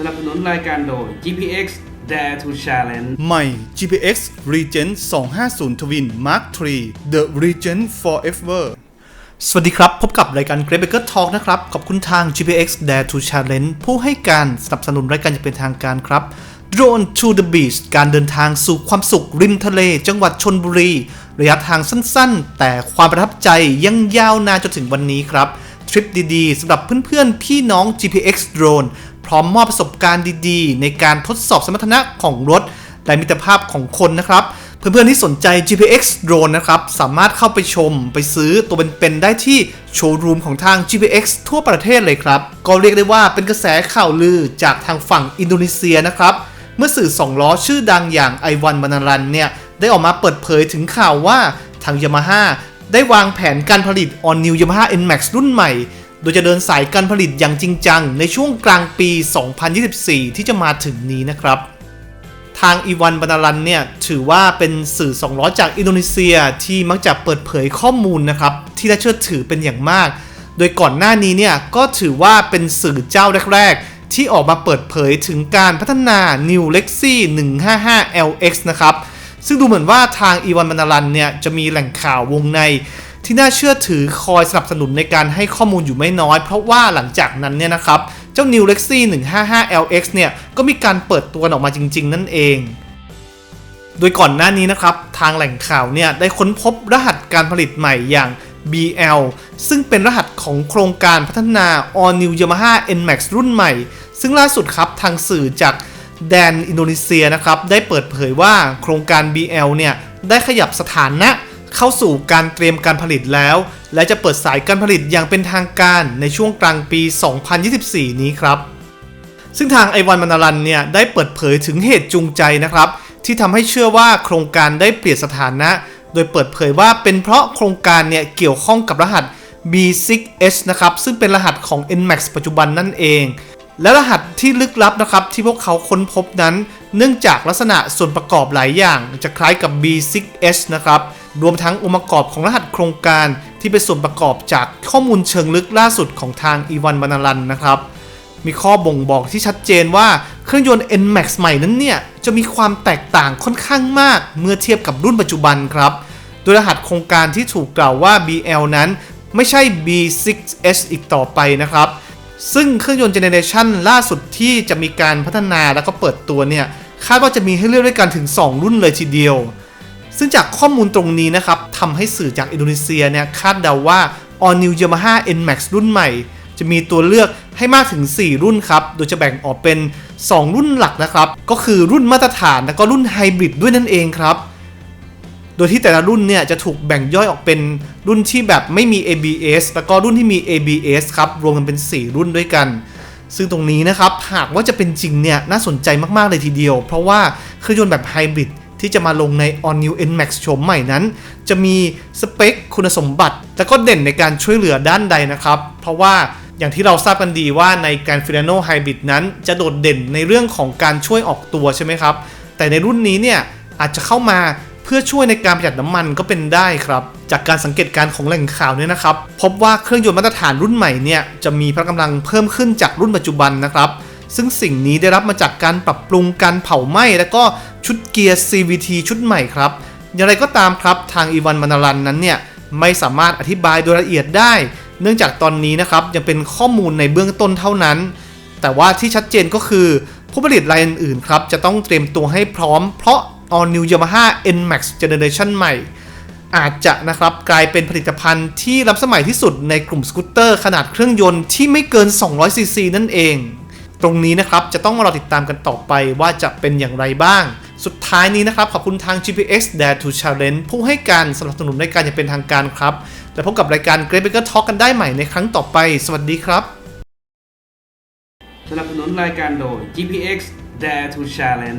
สนับสนุนรายการโดย GPX Dare to Challenge ใหม่ GPX Regent 250 Twin Mark III The Regent Forever สวัสดีครับ พบกับรายการ Great Baker Talk นะครับ ขอบคุณทาง GPX Dare to Challenge ผู้ให้การสนับสนุนรายการอย่างเป็นทางการครับ Drone to the Beach การเดินทางสู่ความสุขริมทะเล จังหวัดชนบุรี ระยะทางสั้นๆ แต่ความประทับใจยังยาวนานจนถึงวันนี้ครับ ทริปดีๆสำหรับเพื่อนๆ พี่น้อง GPX Drone พร้อมมอบประสบการณ์ดีๆ ในการทดสอบสมรรถนะของรถ และมิตรภาพของคนนะครับ เพื่อนๆที่สนใจ GPX Drone นะครับ สามารถเข้าไปชมไปซื้อตัวเป็นๆได้ที่โชว์รูมของทาง GPX ทั่วประเทศเลยครับ ก็เรียกได้ว่าเป็นกระแสข่าวลือจากทางฝั่งอินโดนีเซียนะครับ เมื่อสื่อสองล้อชื่อดังอย่างไอวันบานารันเนี่ยได้ออกมาเปิดเผยถึงข่าวว่าทาง Yamaha ได้วางแผนการผลิต All New Yamaha NMAX รุ่นใหม่ โดยจะเดินสายการผลิตอย่างจริงจัง ในช่วงกลางปี 2024 ที่จะมาถึงนี้นะครับ ทางอีวันบานารันเนี่ยถือว่าเป็นสื่อสองล้อจากอินโดนีเซียที่มักจะเปิดเผยข้อมูลนะครับ ที่น่าเชื่อถือเป็นอย่างมาก โดยก่อนหน้านี้เนี่ยก็ถือว่าเป็นสื่อเจ้าแรกๆ ที่ออกมาเปิดเผยถึงการพัฒนา New Lexi 155 LX นะครับซึ่งดูเหมือนว่าทางอีวันบานารันเนี่ยจะมีแหล่งข่าววงใน ที่น่าเชื่อถือคอยสนับสนุนในการให้ข้อมูลอยู่ไม่น้อย เพราะว่าหลังจากนั้นเนี่ยนะครับ เจ้า New Lexi 155 LX เนี่ยก็มีการเปิดตัวออกมาจริง ๆ นั่นเอง โดยก่อนหน้านี้นะครับ ทางแหล่งข่าวเนี่ยได้ค้นพบรหัสการผลิตใหม่อย่าง BL ซึ่งเป็นรหัสของโครงการพัฒนา All New Yamaha NMAX รุ่นใหม่ ซึ่งล่าสุดครับทางสื่อจากแดนอินโดนีเซียนะครับ ได้เปิดเผยว่าโครงการ BL เนี่ย ได้ขยับสถานะ เข้าสู่การเตรียมการผลิตแล้ว และจะเปิดสายการผลิตอย่างเป็นทางการในช่วงกลางปี 2024 นี้ครับ ซึ่งทางไอวันมานารันเนี่ยได้เปิดเผยถึงเหตุจูงใจนะครับ ที่ทำให้เชื่อว่าโครงการได้เปลี่ยนสถานะ โดยเปิดเผยว่าเป็นเพราะโครงการเนี่ยเกี่ยวข้องกับรหัส B6H นะครับซึ่งเป็นรหัสของ NMAX ปัจจุบันนั่นเอง และรหัสที่ลึกลับนะครับที่พวกเขาค้นพบนั้น เนื่องจากลักษณะส่วนประกอบหลายอย่าง จะคล้ายกับ B6H นะครับ รวมทั้งองค์ประกอบของรหัสโครงการที่เป็นส่วนประกอบจากข้อมูลเชิงลึกล่าสุดของทางอีวันบานารันนะครับ มีข้อบ่งบอกที่ชัดเจนว่าเครื่องยนต์ NMAX ใหม่นั้นเนี่ย จะมีความแตกต่างค่อนข้างมากเมื่อเทียบกับรุ่นปัจจุบันครับ โดยรหัสโครงการที่ถูกกล่าวว่า BL นั้นไม่ใช่ B6S อีกต่อไปนะครับ ซึ่งเครื่องยนต์เจเนเรชันล่าสุดที่จะมีการพัฒนาแล้วก็เปิดตัวเนี่ย คาดว่าจะมีให้เลือกด้วยกันถึง 2 รุ่นเลยทีเดียว ซึ่งจากข้อมูลตรงนี้นะครับทำให้สื่อจากอินโดนีเซียเนี่ยคาดเดาว่า All New Yamaha NMAX รุ่นใหม่ จะมีตัวเลือกให้มากถึง 4 รุ่นครับ โดยจะแบ่งออกเป็น 2 รุ่นหลักนะครับ ก็คือรุ่นมาตรฐานและก็รุ่นไฮบริดด้วยนั่นเองครับ โดยที่แต่ละรุ่นเนี่ยจะถูกแบ่งย่อยออกเป็นรุ่นที่แบบไม่มี ABS แล้วก็รุ่นที่มี ABS ครับรวมกันเป็น 4 รุ่นด้วยกันซึ่งตรงนี้นะครับ หากว่าจะเป็นจริงเนี่ยน่าสนใจมาก ๆ เลยทีเดียว เพราะว่าเครื่องยนต์แบบไฮบริด ที่จะมาลงใน All New NMAX โฉมใหม่นั้น จะมีสเปคคุณสมบัติ และก็เด่นในการช่วยเหลือด้านใดนะครับ เพราะว่าอย่างที่เราทราบกันดีว่าในการ f i l a n o Hybrid นั้น จะโดดเด่นในเรื่องของการช่วยออกตัวใช่ไหมครับ แต่ในรุ่นนี้เนี่ยอาจจะเข้ามาเพื่อช่วยในการประหยัดน้ำมันก็เป็นได้ครับ จากการสังเกตการของแหล่งข่าวเนี่ยนะครับ พบว่าเครื่องยนต์มาตรฐานรุ่นใหม่เนี่ยจะมีพละกำลังเพิ่มขึ้นจากรุ่นปัจจุบันนะครับ ซึ่งสิ่งนี้ได้รับมาจากการปรับปรุงการเผาไหม้และก็ชุดเกียร์ CVT ชุดใหม่ครับ อย่างไรก็ตามครับทางอีวันมานารันนั้นเนี่ยไม่สามารถอธิบายโดยละเอียดได้ เนื่องจากตอนนี้นะครับยังเป็นข้อมูลในเบื้องต้นเท่านั้น แต่ว่าที่ชัดเจนก็คือ ผู้ผลิตรายอื่นๆครับจะต้องเตรียมตัวให้พร้อม เพราะ All New Yamaha NMAX Generation ใหม่ อาจจะนะครับกลายเป็นผลิตภัณฑ์ที่ล้ำสมัยที่สุดในกลุ่มสกูตเตอร์ขนาดเครื่องยนต์ที่ไม่เกิน 200ซีซีนั่นเอง ตรงนี้นะครับจะต้องมารอติดตามกันต่อไปว่าจะเป็นอย่างไรบ้าง สุดท้ายนี้นะครับ ขอบคุณทาง GPX Dare to Challenge ผู้ให้การสนับสนุนในการอย่างเป็นทางการครับ และพบกับรายการ Great Baker Talk กันได้ใหม่ในครั้งต่อไป สวัสดีครับ สนับสนุนรายการโดย GPX Dare to Challenge